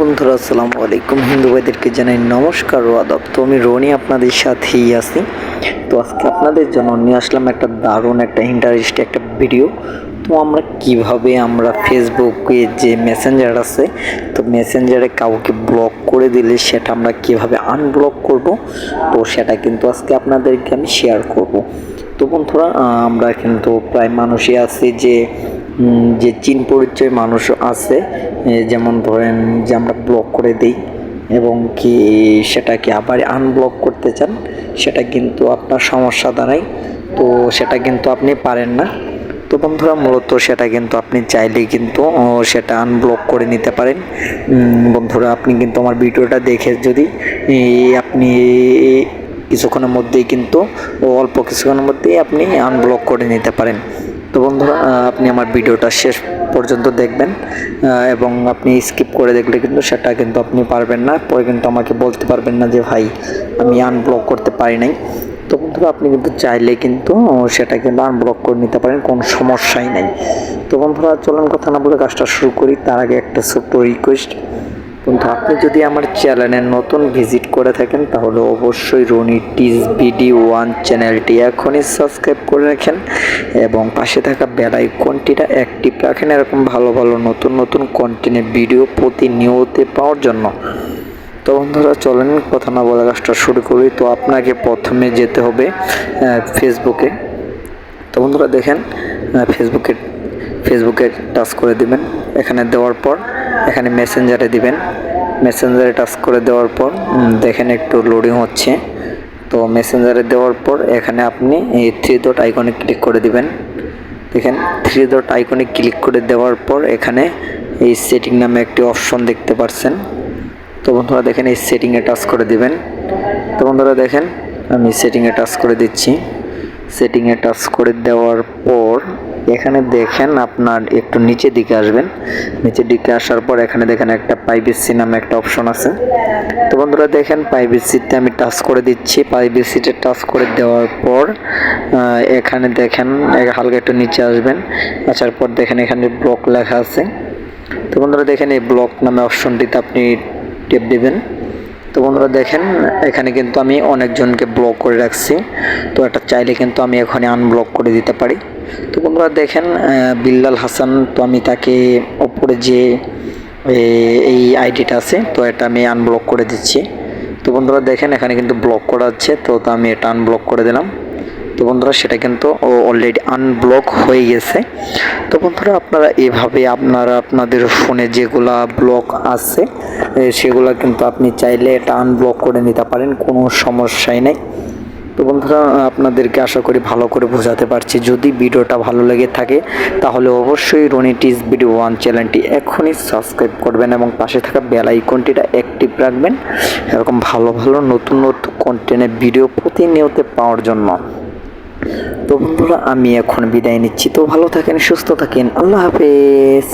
বন্ধুরা, আসসালামু আলাইকুম। হিন্দু ভাইদেরকে জানাই নমস্কার ও আদব। তো আমি রনি আপনাদের সাথেই আছি। তো আজকে আপনাদের জন্য নিয়ে আসলাম একটা দারুণ, একটা ইন্টারেস্ট একটা ভিডিও তো আমরা কীভাবে আমরা ফেসবুকে যে মেসেঞ্জার আছে, তো মেসেঞ্জারে কাউকে ব্লক করে দিলে সেটা আমরা কীভাবে আনব্লক করব, তো সেটা কিন্তু আজকে আপনাদেরকে আমি শেয়ার করব। তো বন্ধুরা আমরা কিন্তু প্রায় মানুষই আছি যে যে চীন পরিচয় মানুষ আছে যেমন ধরেন যে আমরা ব্লক করে দিই, এবং কি সেটাকে আবার আনব্লক করতে চান, সেটা কিন্তু আপনার সমস্যা দাঁড়ায়। তো সেটা কিন্তু আপনি পারেন না। তো বন্ধুরা, মূলত সেটা কিন্তু আপনি চাইলেই কিন্তু সেটা আনব্লক করে নিতে পারেন। বন্ধুরা, আপনি কিন্তু আমার ভিডিওটা দেখে যদি আপনি কিছুক্ষণের মধ্যেই কিন্তু অল্প কিছুক্ষণের মধ্যেই আপনি আনব্লক করে নিতে পারেন। তো বন্ধুরা আপনি আমার ভিডিওটা শেষ পর্যন্ত দেখবেন এবং আপনি স্কিপ করে দেখলে কিন্তু সেটা কিন্তু আপনি পারবেন না। পরে কিন্তু আমাকে বলতে পারবেন না যে, ভাই, আমি আনব্লক করতে পারি নাই। তো বন্ধুরা, আপনি কিন্তু চাইলে কিন্তু সেটা কিন্তু আনব্লক করে নিতে পারেন, কোনো সমস্যাই নাই। তো বন্ধুরা, চলুন কথা না বলে কাজটা শুরু করি। তার আগে একটা ছোট্ট রিকোয়েস্ট কিন্তু আপনি যদি আমার চ্যানেলে নতুন ভিজিট করে থাকেন, তাহলে অবশ্যই রনি টিজ বিডি ওয়ান চ্যানেলটি এখনই সাবস্ক্রাইব করে রাখেন এবং পাশে থাকা বেল আইকনটিটা অ্যাক্টিভ রাখেন এরকম ভালো ভালো নতুন নতুন কন্টেন্টের ভিডিও প্রতিনিয়ত পাওয়ার জন্য। তো বন্ধুরা, চলেন, কথা না বলে কাজটা শুরু করি। তো আপনাকে প্রথমে যেতে হবে ফেসবুকে তো বন্ধুরা, দেখেন ফেসবুকে ফেসবুকে টাচ করে দিবেন। এখানে দেওয়ার পর এখানে মেসেঞ্জারে দিবেন। মেসেঞ্জারে টাচ করে দেওয়ার পর দেখেন একটু লোডিং হচ্ছে। তো মেসেঞ্জারে দেওয়ার পর এখানে আপনি এই থ্রি ডট আইকনে ক্লিক করে দিবেন। দেখেন থ্রি ডট আইকনে ক্লিক করে দেওয়ার পর এখানে এই সেটিং নামে একটি অপশন দেখতে পাচ্ছেন তো বন্ধুরা, দেখেন এই সেটিংয়ে টাচ করে দিবেন। তো বন্ধুরা, দেখেন আমি সেটিংয়ে টাচ করে দিচ্ছি। সেটিংয়ে টাচ করে দেওয়ার পর এখানে দেখেন আপনার একটু নিচের দিকে আসবেন। নিচের দিকে আসার পর এখানে দেখেন একটা প্রাইভেসি নামে একটা অপশন আছে। তো বন্ধুরা দেখেন প্রাইভেসিতে আমি টাচ করে দিচ্ছি। প্রাইভেসিতে টাচ করে দেওয়ার পর এখানে দেখেন হালকা একটু নিচে আসবেন। আসার পর দেখেন এখানে ব্লক লেখা আছে। তো বন্ধুরা দেখেন এই ব্লক নামে অপশনটিতে আপনি টেপ দিবেন। তো বন্ধুরা দেখেন, এখানে কিন্তু আমি অনেকজনকে ব্লক করে রাখছি। তো এটা চাইলে কিন্তু আমি এখানে আনব্লক করে দিতে পারি। তো বন্ধুরা দেখেন বিল্লাল হাসান, তো আমি তাকে ওপরে যে এই আইডিটা আছে, তো এটা আমি আনব্লক করে দিচ্ছি। তো বন্ধুরা দেখেন, এখানে কিন্তু ব্লক করা তো তো আমি এটা আনব্লক করে দিলাম। তো বন্ধুরা, সেটা কিন্তু অলরেডি আনব্লক হয়ে গেছে। তো বন্ধুরা, আপনারা এভাবে আপনারা আপনাদের ফোনে যেগুলা ব্লক আছে সেগুলা কিন্তু আপনি চাইলে এটা আনব্লক করে নিতে পারেন, কোনো সমস্যাই নেই। তো বন্ধুরা, আপনাদেরকে আশা করি ভালো করে বোঝাতে পারছি। যদি ভিডিওটা ভালো লেগে থাকে, তাহলে অবশ্যই রনিটিস ভিডিও ওয়ান চ্যানেলটি এখনই সাবস্ক্রাইব করবেন এবং পাশে থাকা বেল আইকনটিটা অ্যাক্টিভ রাখবেন। এরকম ভালো ভালো নতুন নতুন কন্টেন্টের ভিডিও প্রতিনিয়ত পাওয়ার জন্য। তো বন্ধুরা আমি এখন বিদায় নিচ্ছি। তো ভালো থাকেন সুস্থ থাকেন। আল্লাহ হাফেজ।